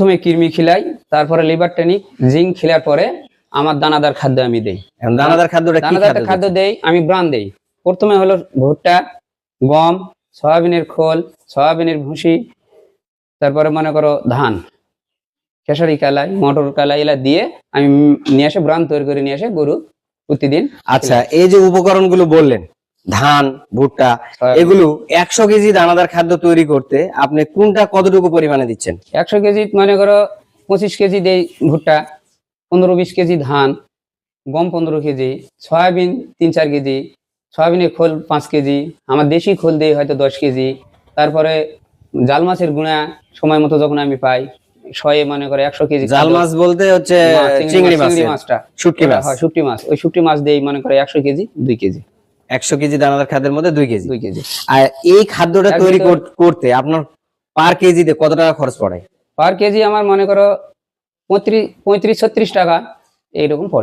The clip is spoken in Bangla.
প্রথমে কৃমি খিলাই তারপরে লিভার টনিক জিঙ্ক খিলার পরে আমার দানাদার খাদ্য আমি দেই। দানাদার খাদ্যটা দানাদার খাদ্য দেই আমি ব্রান দেই। প্রথমে হলো ভুট্টা গম সয়াবিনের খোল সয়াবিনের ভুসি তারপরে মনে করো ধান খেসারি কালাই মটর কালাই এলা দিয়ে আমি নিয়ে এসে ব্রান তৈরি করে নিয়ে এসে গরু প্রতিদিন আচ্ছা এই যে উপকরণগুলো বললেন ধান ভুট্টা এগুলো একশো কেজি দানাদার খাদ্য তৈরি করতে আপনি কোনটা কতটুকু পরিমাণে দিচ্ছেন? একশো কেজি মনে করো পঁচিশ কেজি দেই ভুট্টা পনেরো বিশ কেজি ধান গম পনেরো কেজি সয়াবিন তিন চার কেজি সয়াবিনের খোল পাঁচ কেজি আমার দেশি খোল দেই হয়তো দশ কেজি তারপরে জাল মাছের গুঁড়া সময় মতো যখন আমি পাই শয়ে মনে করে একশো কেজি জাল মাছ বলতে হচ্ছে চিংড়ি মাছটা। শুটকি মাছ। হয় শুটকি মাছ। ওই শুটকি মাছ দেই মনে করে একশো কেজি দুই কেজি। একশো কেজি দানাদার খাদ্যের মধ্যে দুই কেজি। দুই কেজি। আর এই খাদ্যটা তৈরি করতে আপনার পার কেজিতে কত টাকা খরচ পড়ে? পার কেজি আমার মনে করো পঁয়ত্রিশ পঁয়ত্রিশ ছত্রিশ টাকা এইরকম পড়ে।